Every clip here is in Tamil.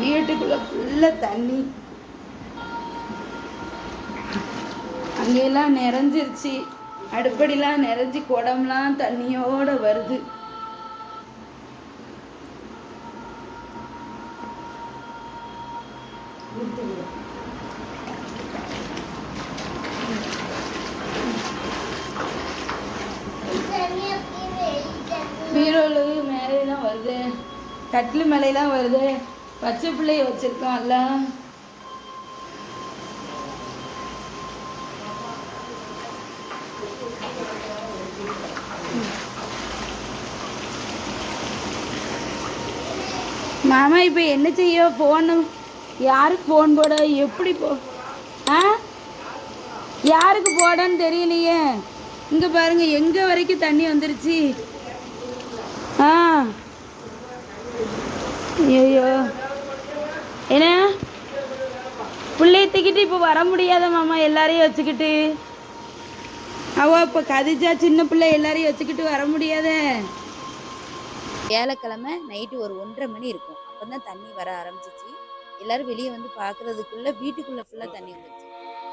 வீட்டுக்குள்ள ஃபுல்லாக தண்ணி. அங்கெல்லாம் நிறைஞ்சிருச்சு. அடுப்படிலாம் நிறைஞ்சி குடம்லாம் தண்ணியோட வருது. பீரோலு கட்டில் மேலையெல்லாம் வருது. பச்சை பிள்ளைய வச்சிருக்கோம்ல மாமா இப்போ என்ன செய்ய ஃபோனு யாருக்கு ஃபோன் போட? எப்படி போ ஆ? யாருக்கு போடன்னு தெரியலையே. இங்கே பாருங்க எங்கே வரைக்கும் தண்ணி வந்துருச்சு? ஆ. ஐயோ என்ன? பிள்ளைய தூக்கிட்டு இப்போ வர முடியாத மாமா எல்லாரையும் வச்சுக்கிட்டு. அவ இப்போ கதிஜா சின்ன பிள்ளை எல்லாரையும் வச்சுக்கிட்டு வர முடியாத. வியாழக்கிழமை நைட்டு ஒரு ஒன்றரை மணி இருக்கும். அப்போ தான் தண்ணி வர ஆரம்பிச்சிச்சு. எல்லாரும் வெளியே வந்து பார்க்குறதுக்குள்ளே வீட்டுக்குள்ளே ஃபுல்லாக தண்ணி இருந்துச்சு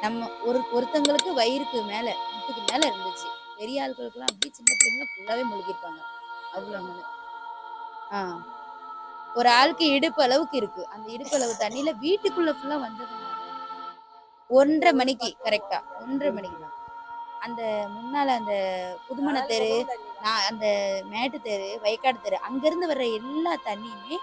நம்ம ஒரு ஒருத்தங்களுக்கு வயிறுக்கு மேலே முட்டுக்கு மேலே இருந்துச்சு. பெரிய ஆட்களுக்குலாம் அப்படியே சின்ன பிள்ளைங்களாம் ஃபுல்லாகவே முழுகிருப்பாங்க அவ்வளோ ஆ. ஒரு ஆளுக்கு இடுப்பு அளவுக்கு இருக்கு. அந்த இடுப்பு அளவு தண்ணியில வீட்டுக்குள்ள ஃபுல்லாக வந்ததுனால ஒன்றரை மணிக்கு கரெக்டா ஒன்றரை மணிக்கு தான். அந்த முன்னால அந்த புதுமண தெரு நான் அந்த மேட்டு தெரு வயக்காடு தெரு அங்கிருந்து வர்ற எல்லா தண்ணியுமே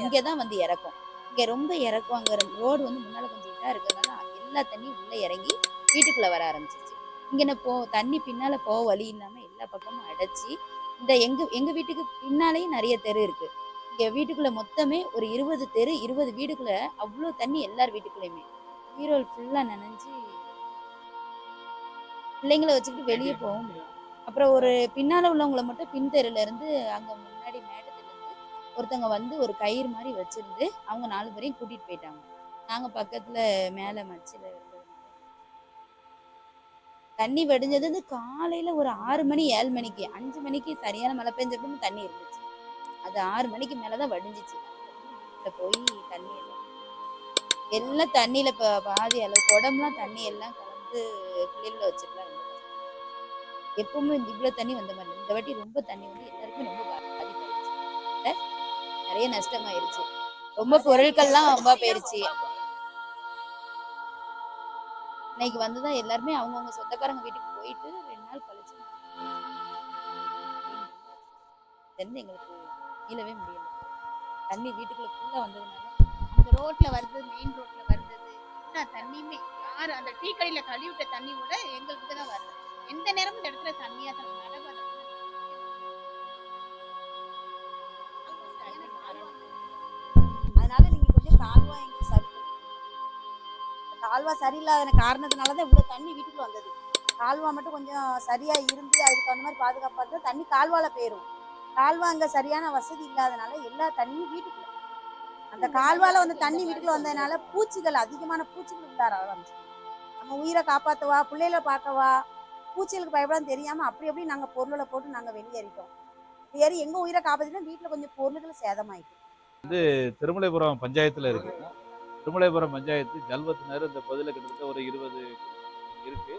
இங்கே தான் வந்து இறக்கும். இங்கே ரொம்ப இறக்கும். அங்கே ரோடு வந்து முன்னால் கொஞ்சம் இதாக இருக்கிறதுனால எல்லா தண்ணியும் உள்ளே இறங்கி வீட்டுக்குள்ளே வர ஆரம்பிச்சிச்சு இங்கே போ தண்ணி பின்னால் போக வழி இல்லாமல் எல்லா பக்கமும் அடைச்சி இந்த எங்கள் எங்கள் வீட்டுக்கு பின்னாலேயும் நிறைய தெரு இருக்குது இங்கே வீட்டுக்குள்ளே மொத்தமே ஒரு இருபது தெரு இருபது வீடுக்குள்ளே அவ்வளோ தண்ணி எல்லார் வீட்டுக்குள்ளேயுமே. ஈரோல் ஃபுல்லாக நனைஞ்சு பிள்ளைங்களை வச்சுக்கிட்டு வெளியே போக முடியும். அப்புறம் ஒரு பின்னால உள்ளவங்கள மட்டும் பின் தெருல இருந்து அங்க முன்னாடி மேட்டத்துல இருந்து ஒருத்தவங்க வந்து ஒரு கயிறு மாதிரி வச்சிருந்து அவங்க நாலு பேரையும் கூட்டிட்டு போயிட்டாங்க. நாங்க பக்கத்துல மேல மச்சில தண்ணி வடிஞ்சது வந்து காலையில ஒரு ஆறு மணி ஏழு மணிக்கு அஞ்சு மணிக்கு சரியான மழை பெஞ்சப்பவும் தண்ணி இருந்துச்சு. அது ஆறு மணிக்கு மேலதான் வடிஞ்சிச்சு. போய் தண்ணி எல்லாம் எல்லாம் தண்ணியில இப்போ பாதி அளவு உடம்புலாம் தண்ணி எல்லாம் கலந்து பிள்ளைகளை வச்சுக்கலாம் எப்பவுமே இவ்வளவு தண்ணி வந்த மாதிரி இந்த வாட்டி ரொம்ப தண்ணி வந்து எல்லாருக்குமே ரொம்ப பாதிப்பாயிருச்சு நிறைய நஷ்டமாயிருச்சு. ரொம்ப பொருட்கள்லாம் ரொம்ப போயிருச்சு. இன்னைக்கு வந்துதான் எல்லாருமே அவங்கவுங்க சொந்தக்காரங்க வீட்டுக்கு போயிட்டு ரெண்டு நாள் கழிச்சு எங்களுக்கு மீளவே முடியல. தண்ணி வீட்டுக்குள்ள ஃபுல்லா வந்ததுனால அந்த ரோட்ல வருது மெயின் ரோட்ல வருது எல்லா தண்ணியுமே யாரு அந்த டீ கடையில கழுவிட்ட தண்ணி கூட எங்களுக்கு தான் வருது. எந்த நேரமும் இந்த இடத்துல தண்ணியா தான் இருக்கு. மழை அதனால நீங்க கொஞ்சம் கால்வா எங்களுக்கு சரி கால்வா சரியில்லாத காரணத்தினால தான் இவ்வளவு தண்ணி வீட்டுக்குள்ள வந்தது. கால்வா மட்டும் கொஞ்சம் சரியா இருந்து அதுக்கு தகுந்த மாதிரி பாதுகாப்பா இருந்தா தண்ணி கால்வால போயிரும். கால்வா அங்க சரியான வசதி இல்லாதனால எல்லா தண்ணியும் வீட்டுக்குள்ள. அந்த கால்வால வந்து தண்ணி வீட்டுக்குள்ள வந்ததுனால பூச்சிகள் அதிகமான பூச்சிகள் உள்ளார ஆரம்பிச்சு நம்ம உயிரை காப்பாத்தவா பிள்ளைகளை பார்க்கவா பூச்சிகளுக்கு பயப்படாம தெரியாம அப்படி அப்படி நாங்க பொருளை போட்டு நாங்க வெளியேறிட்டோம். ஏறி எங்க உயிரை காப்பாத்தினா வீட்டுல கொஞ்சம் பொருள்கள் சேதமாயிட்டு. திருமலைபுரம் பஞ்சாயத்தில் இருக்கு. திருமலைபுரம் பஞ்சாயத்து ஜல்வத்தினர் இந்த பகுதியில் கிட்டத்தட்ட ஒரு இருபது இருக்கு.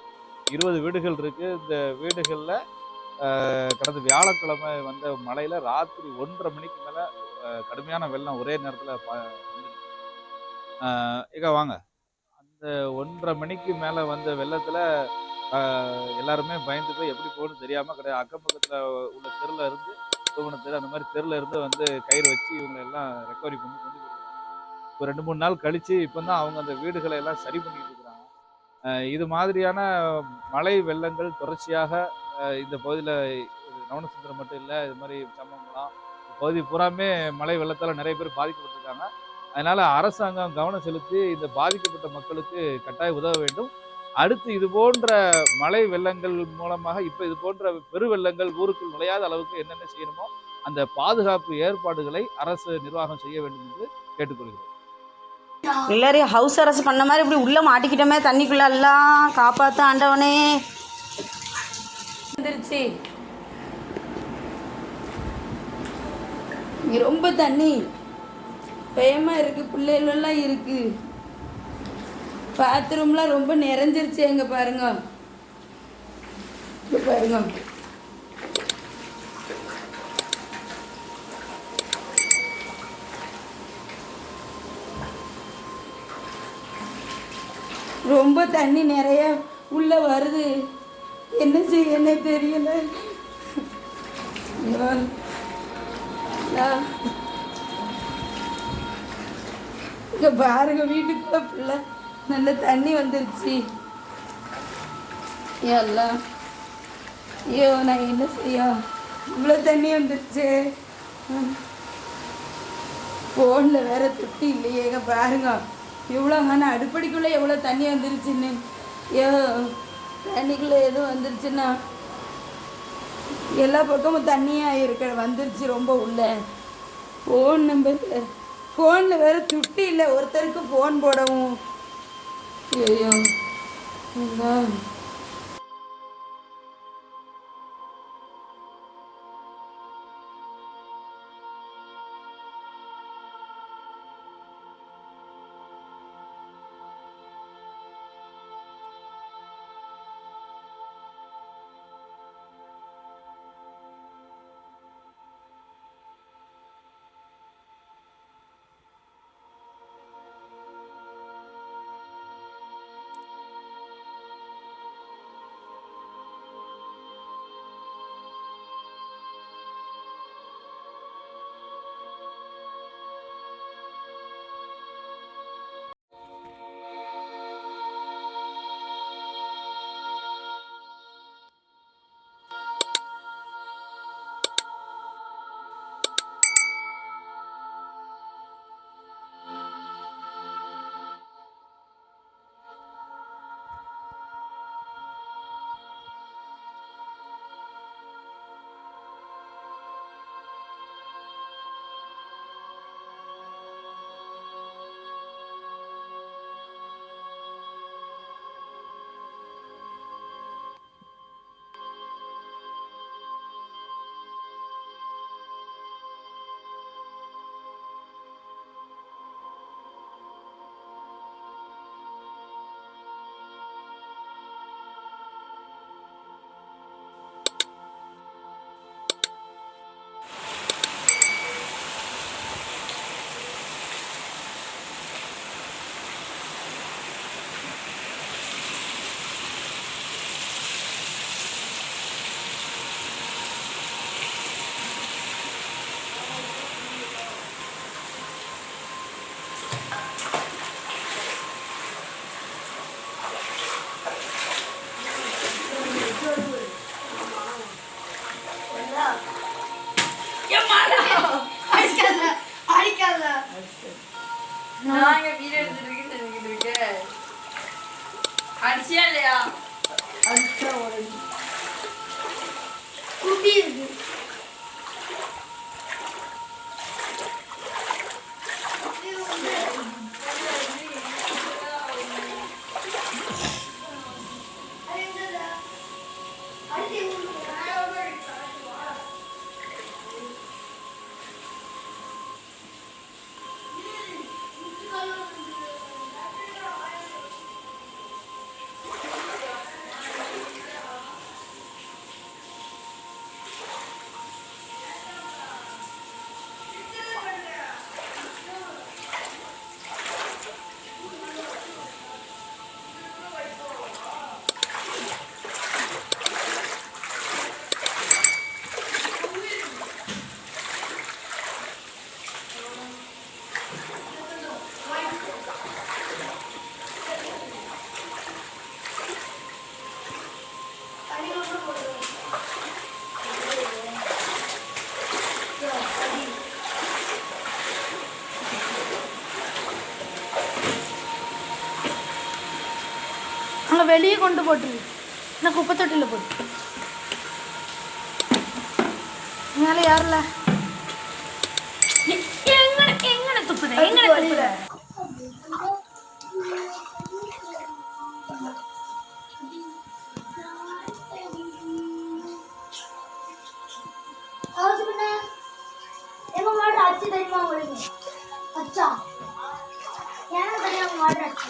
இருபது வீடுகள் இருக்கு. இந்த வீடுகளில் கடந்த வியாழக்கிழமை வந்த மழையில ராத்திரி ஒன்றரை மணிக்கு மேலே கடுமையான வெள்ளம் ஒரே நேரத்தில் இங்க வாங்க. அந்த ஒன்றரை மணிக்கு மேலே வந்த வெள்ளத்தில் எல்லாருமே பயந்து போய் எப்படி போகணும்னு தெரியாமல் கிடையாது அக்கம் பக்கத்தில் உள்ள தெருவில் இருந்து தூவன தெரு அந்த மாதிரி தெருவில் இருந்து வந்து கயிறு வச்சு இவங்களை எல்லாம் ரெக்கவரி பண்ணி கொண்டு ஒரு ரெண்டு மூணு நாள் கழிச்சு இப்போ தான் அவங்க அந்த வீடுகளை எல்லாம் சரி பண்ணிட்டு இருக்கிறாங்க. இது மாதிரியான மழை வெள்ளங்கள் தொடர்ச்சியாக இந்த பகுதியில் நவனசுந்தரம் மட்டும் இல்லை இது மாதிரி சம்பவங்களாம் பகுதி பூராமே மழை வெள்ளத்தால் நிறைய பேர் பாதிக்கப்பட்டிருக்காங்க. அதனால அரசாங்கம் கவனம் செலுத்தி இந்த பாதிக்கப்பட்ட மக்களுக்கு கட்டாயம் உதவ வேண்டும். அடுத்து இது போன்ற மழை வெள்ளங்கள் மூலமாக இப்போ இது போன்ற பெரு வெள்ளங்கள் ஊருக்குள் நுழையாத அளவுக்கு என்னென்ன செய்யணுமோ அந்த பாதுகாப்பு ஏற்பாடுகளை அரசு நிர்வாகம் செய்ய வேண்டும் என்று கேட்டுக்கொள்கிறேன். எல்லாரையும் ஹவுஸ் அரசு பண்ண மாதிரி இப்படி உள்ளே மாட்டிக்கிட்டோமே தண்ணிக்குள்ள எல்லாம் காப்பாற்ற ஆண்டவனே. வந்துருச்சு இங்கே ரொம்ப தண்ணி. பயமாக இருக்குது பிள்ளைகளெல்லாம் இருக்குது பாத்ரூம்லாம் ரொம்ப நிறைஞ்சிருச்சு அங்க பாருங்க. பாருங்க. ரொம்ப தண்ணி நிறைய உள்ள வருது. என்ன செய்யனே தெரியல. இங்கே இங்க பாருங்க வீட்டுக்குள்ள பிள்ளை நல்ல தண்ணி வந்துருச்சு. எல்லாம் ஐயோ நான் என்ன செய்ய? இவ்வளோ தண்ணி வந்துருச்சு. ஃபோனில் வேற தொட்டி இல்லையேங்க பாருங்க. இவ்வளோ நான் அடுப்படிக்குள்ளே எவ்வளோ தண்ணி வந்துருச்சுன்னு. ஐயோ. தண்ணிக்குள்ளே எதுவும் வந்துருச்சுன்னா எல்லா பக்கமும் தண்ணியாக இருக்க வந்துருச்சு ரொம்ப உள்ள. ஃபோன் நம்பர் ஃபோனில் வேற சுட்டி இல்லை ஒருத்தருக்கு ஃபோன் போடவும். ஐயோ வெளியே கொண்டு போட்டுரு. நான் குப்பை தொட்டியில் போட்டு. மேலே யாரில்ல எங்கன எங்கன துப்புத எங்கன துப்புத ஆச்சு தெரியுமா உங்களுக்கு? அச்சா. எனக்கு தெரியாம மாட்டாச்சு